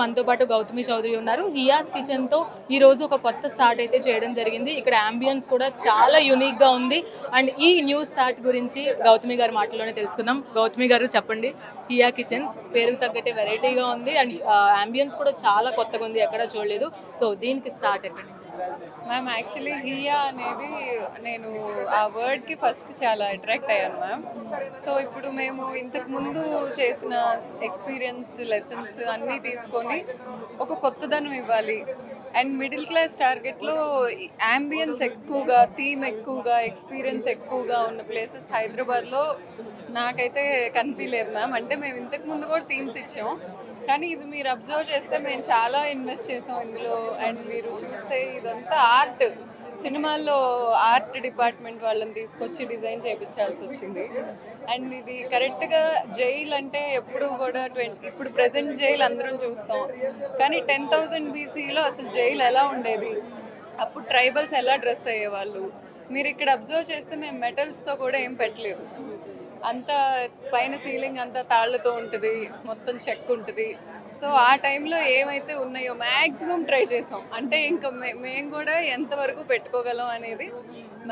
మనతో పాటు గౌతమి చౌదరి ఉన్నారు. హియాస్ కిచెన్తో ఈ రోజు ఒక కొత్త స్టార్ట్ అయితే చేయడం జరిగింది. ఇక్కడ అంబియన్స్ కూడా చాలా యూనిక్గా ఉంది. అండ్ ఈ న్యూ స్టార్ట్ గురించి గౌతమి గారి మాటల్లోనే తెలుసుకుందాం. గౌతమి గారు చెప్పండి. హియా కిచెన్స్ పేరుకు తగ్గట్టే వెరైటీగా ఉంది. అండ్ అంబియన్స్ కూడా చాలా కొత్తగా ఉంది. ఎక్కడ చూడలేదు. సో దీనికి స్టార్ట్ ఎక్కడి నుంచి? మ్యామ్ యాక్చువల్లీ హియా అనేది నేను ఆ వర్డ్కి ఫస్ట్ చాలా అట్రాక్ట్ అయ్యాను మ్యామ్ సో ఇప్పుడు మేము ఇంతకు ముందు చేసిన ఎక్స్పీరియన్స్ లెసన్స్ అన్నీ తీసుకొని ఒక కొత్తదనం ఇవ్వాలి. అండ్ మిడిల్ క్లాస్ టార్గెట్లో యాంబియన్స్ ఎక్కువగా థీమ్ ఎక్కువగా ఎక్స్పీరియన్స్ ఎక్కువగా ఉన్న ప్లేసెస్ హైదరాబాద్లో నాకైతే కనిపించలేదు మ్యామ్. అంటే మేము ఇంతకు ముందు కూడా థీమ్స్ ఇచ్చాం కానీ ఇది మీరు అబ్జర్వ్ చేస్తే మేము చాలా ఇన్వెస్ట్ చేసాం ఇందులో. అండ్ మీరు చూస్తే ఇదంతా ఆర్ట్ సినిమాల్లో ఆర్ట్ డిపార్ట్మెంట్ వాళ్ళని తీసుకొచ్చి డిజైన్ చేయించాల్సి వచ్చింది. అండ్ ఇది కరెక్ట్గా జైల్ అంటే ఎప్పుడు కూడా ట్వంటీ ఇప్పుడు ప్రజెంట్ జైల్ అందరం చూస్తాం. కానీ టెన్ థౌజండ్ బీసీలో అసలు జైలు ఎలా ఉండేది? అప్పుడు ట్రైబల్స్ ఎలా డ్రెస్ అయ్యేవాళ్ళు? మీరు ఇక్కడ అబ్జర్వ్ చేస్తే మేము మెటల్స్తో కూడా ఏం పెట్టలేదు. అంతా పైన సీలింగ్ అంతా తాళ్ళతో ఉంటుంది మొత్తం చెక్ ఉంటుంది. సో ఆ టైంలో ఏమైతే ఉన్నాయో మ్యాక్సిమం ట్రై చేసాం. అంటే ఇంకా మేము కూడా ఎంతవరకు పెట్టుకోగలం అనేది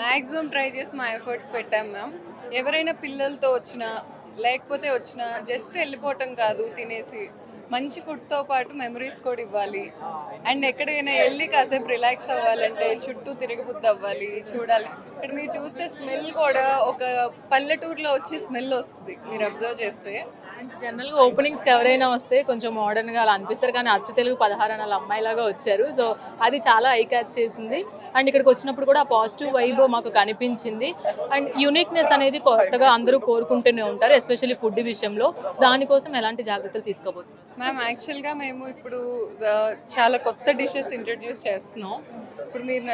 మ్యాక్సిమం ట్రై చేసి మా ఎఫర్ట్స్ పెట్టాం మ్యామ్. ఎవరైనా పిల్లలతో వచ్చినా లేకపోతే వచ్చినా జస్ట్ వెళ్ళిపోవటం కాదు తినేసి మంచి ఫుడ్తో పాటు మెమరీస్ కూడా ఇవ్వాలి. అండ్ ఎక్కడికైనా వెళ్ళి కాసేపు రిలాక్స్ అవ్వాలంటే చుట్టూ తిరగబుద్ది అవ్వాలి చూడాలి. ఇక్కడ మీరు చూస్తే స్మెల్ కూడా ఒక పల్లెటూరులో వచ్చే స్మెల్ వస్తుంది మీరు అబ్జర్వ్ చేస్తే. అండ్ జనరల్గా ఓపెనింగ్స్కి ఎవరైనా వస్తే కొంచెం మోడర్న్గా అలా అనిపిస్తారు. కానీ అచ్చ తెలుగు పదహారు అనాల అమ్మాయిలాగా వచ్చారు. సో అది చాలా ఐ క్యాచ్ చేసింది. అండ్ ఇక్కడికి వచ్చినప్పుడు కూడా ఆ పాజిటివ్ వైబ్ మాకు కనిపించింది. అండ్ యూనిక్నెస్ అనేది కొత్తగా అందరూ కోరుకుంటూనే ఉంటారు ఎస్పెషల్లీ ఫుడ్ విషయంలో. దానికోసం ఎలాంటి జాగ్రత్తలు తీసుకోబోతున్నారు? మ్యామ్ యాక్చువల్గా మేము ఇప్పుడు uh, చాలా కొత్త డిషెస్ ఇంట్రడ్యూస్ చేస్తున్నాం. ఇప్పుడు మీరు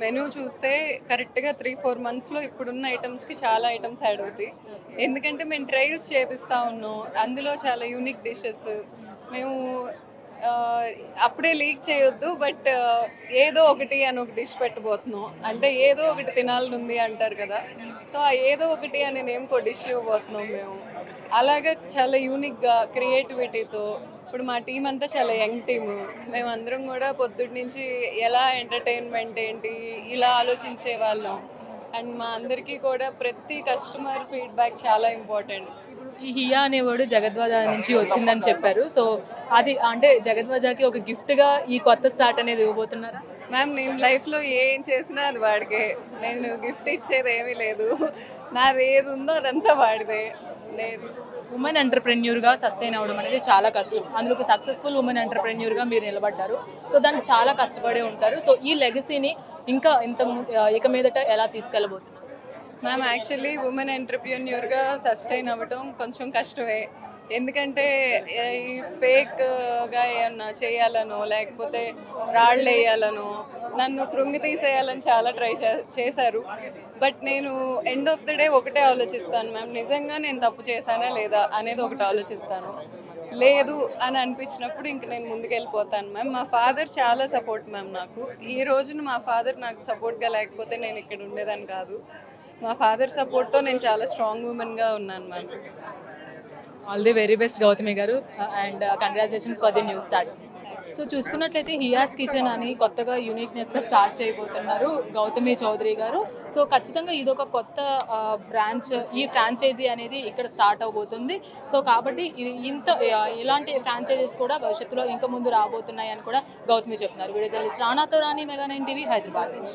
మెనూ చూస్తే కరెక్ట్గా త్రీ ఫోర్ మంత్స్లో ఇప్పుడున్న ఐటమ్స్కి చాలా ఐటమ్స్ యాడ్ అవుతాయి. ఎందుకంటే మేము ట్రయల్స్ చేపిస్తూ ఉన్నాం. అందులో చాలా యూనిక్ డిషెస్. మేము అప్పుడే లీక్ చేయొద్దు బట్ ఏదో ఒకటి అని ఒక డిష్ పెట్టబోతున్నాం. అంటే ఏదో ఒకటి తినాలని ఉంది అంటారు కదా. సో ఆ ఏదో ఒకటి అని నేమ్కో డిష్ ఇవ్వబోతున్నాం మేము. అలాగే చాలా యూనిక్గా క్రియేటివిటీతో ఇప్పుడు మా టీం అంతా చాలా యంగ్ టీము మేమందరం కూడా పొద్దుటి నుంచి ఎలా ఎంటర్టైన్మెంట్ ఏంటి ఇలా ఆలోచించే వాళ్ళం. అండ్ మా అందరికీ కూడా ప్రతి కస్టమర్ ఫీడ్బ్యాక్ చాలా ఇంపార్టెంట్ ఈ హియా అనే వర్డ్ జగద్వాజ నుంచి వచ్చిందని చెప్పారు. సో అది అంటే జగద్వాజకి ఒక గిఫ్ట్గా ఈ కొత్త స్టార్ట్ అనేది ఇవ్వబోతున్నారా? మ్యామ్ నేను లైఫ్లో ఏం చేసినా అది వాడికే. నేను గిఫ్ట్ ఇచ్చేది ఏమీ లేదు. నాది ఏది ఉందో అదంతా వాడిదే. లేదు. ఉమెన్ ఎంటర్ప్రెన్యూర్గా సస్టైన్ అవ్వడం అనేది చాలా కష్టం. అందులో ఒక సక్సెస్ఫుల్ ఉమెన్ ఎంటర్ప్రెన్యూర్గా మీరు నిలబడ్డారు. సో దానికి చాలా కష్టపడే ఉంటారు. సో ఈ లెగసీని ఇంకా ఇంత ము- ఇక మీదట ఎలా తీసుకెళ్ళబోతున్నారు? మ్యామ్ యాక్చువల్లీ ఉమెన్ ఎంటర్ప్రెన్యూర్గా సస్టైన్ అవ్వడం కొంచెం కష్టమే. ఎందుకంటే ఈ ఫేక్గా ఏమన్నా చేయాలనో లేకపోతే రాళ్ళు వేయాలనో నన్ను కృంగి తీసేయాలని చాలా ట్రై చేశారు. బట్ నేను ఎండ్ ఆఫ్ ద డే ఒకటే ఆలోచిస్తాను మ్యామ్. నిజంగా నేను తప్పు చేశానా లేదా అనేది ఒకటి ఆలోచిస్తాను. లేదు అని అనిపించినప్పుడు ఇంక నేను ముందుకు వెళ్ళిపోతాను మ్యామ్. మా ఫాదర్ చాలా సపోర్ట్ మ్యామ్ నాకు. ఈ రోజున మా ఫాదర్ నాకు సపోర్ట్గా లేకపోతే నేను ఇక్కడ ఉండేదాన్ని కాదు. మా ఫాదర్ సపోర్ట్తో నేను చాలా స్ట్రాంగ్ ఉమెన్గా ఉన్నాను ma'am. All the very best Gautami గారు. And congratulations for the new start so చూసుకున్నట్లయితే హియాస్ కిచెన్ అని కొత్తగా యూనిక్నెస్గా స్టార్ట్ చేయబోతున్నారు గౌతమి చౌదరి గారు. సో ఖచ్చితంగా ఇదొక కొత్త uh, బ్రాంచ్ ఈ ఫ్రాంచైజీ అనేది ఇక్కడ స్టార్ట్ అవబోతుంది. సో కాబట్టి ఇంత uh, ఇలాంటి ఫ్రాంచైజీస్ కూడా భవిష్యత్తులో ఇంకా ముందు రాబోతున్నాయని కూడా గౌతమి చెప్తున్నారు. Video journalist రానాతో Rani mega nine TV Hyderabad నుంచి.